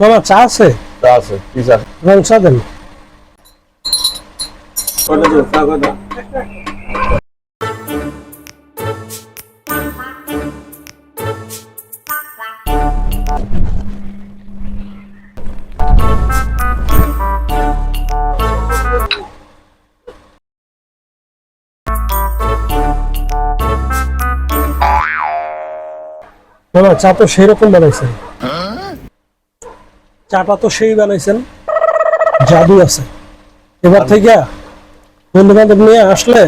মামা চা আছে? চা আছে কি চা রং চা দেন মামা চা তো সেই রকম বানাইছেন। চাটা তো সেই বানাইছেন। জাদু আছে। এবার থেকে বন্ধু বান্ধব নিয়ে আসলে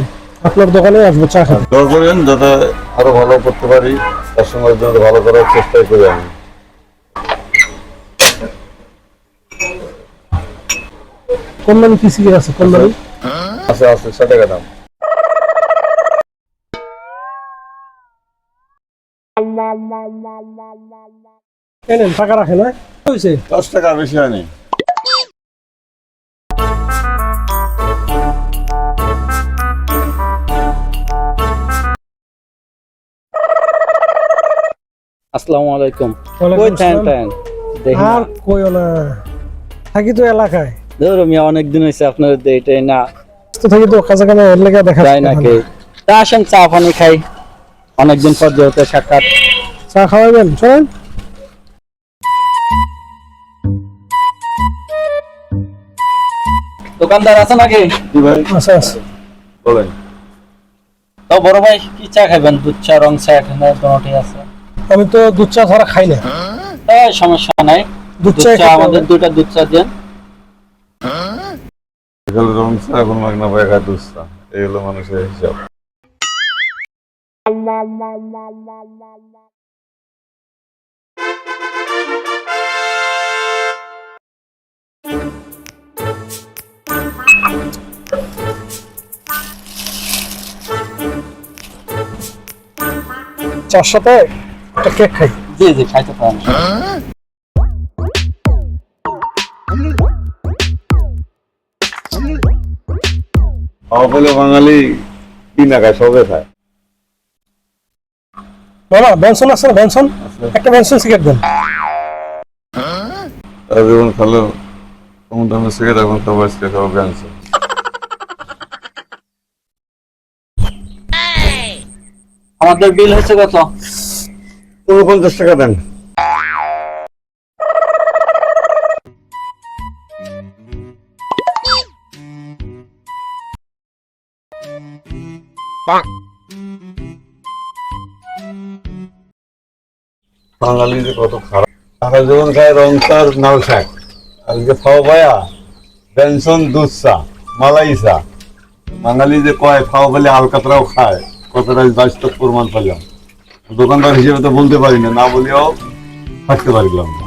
আপনার দোকানে আসব চা খাবে। দর করবেন যাতে আরও ভালো করতে পারি তার সঙ্গে যাতে ভালো করার চেষ্টাই করি আমি। কোম্পানি কি সিগারেট আছে? আছে আছে ষাট টাকা দাম। এনেন টাকা রাখে না হয়েছে দশ টাকা বেশি হয়নি। আসসালামু আলাইকুম। কই থাকেন। থাকেন? আর কইও না থাকি তো এলাকায়। ধরো মিয়া অনেক দিন হয়েছে আপনার এটাই না। তো থাকি তো কাজে কামে এর লেগে দেখা তাই নাকি? তা আসেন চা পানি খাই। অনেকদিন পর যেহেতু সাক্ষাৎ। চা খাওয়াবেন? চলেন। দোকানদার আছে নাকি? ভাই। আচ্ছা আচ্ছা বলেন। তো বড় ভাই কি চা খাবেন? দুধ চা রং চা এখানে দোনোটি আছে। আমি তো দুধ চা ছাড়া খাই না। এই সমস্যা নাই। দুধ চা চা আমাদের দুইটা দুধ চা দেন। বিকালে রং চা এখন পায় খায় দুধ চা। এই হলো মানুষের হিসাব। চার সাথে একটা কেক খাই। জি জি খাইতে পারেন। বলে বাঙালি কি না খায় সবে খায়। মামা বেনসন আছে না? বেনসন? একটা বেনসন সিগারেট দেন। তারা যেমন খালো কম দামে সিগারেট এখন খাব আজকে খাব আমাদের বিল হচ্ছে কত? উনপঞ্চাশ টাকা দেন। বাঙালি যে কত খারাপ। টাকা যেমন খায় রং চার, নাল শাক আজকে খাওয়া পায়া পেনশন দুধ চা, মালাই চা। বাঙালি যে কয় খাওয়া বলে আলকাতরাও খায়। কতটা বাস্তব প্রমাণ পাইলাম দোকানদার হিসেবে তো বলতে পারি না না বলেও থাকতে পারলাম না।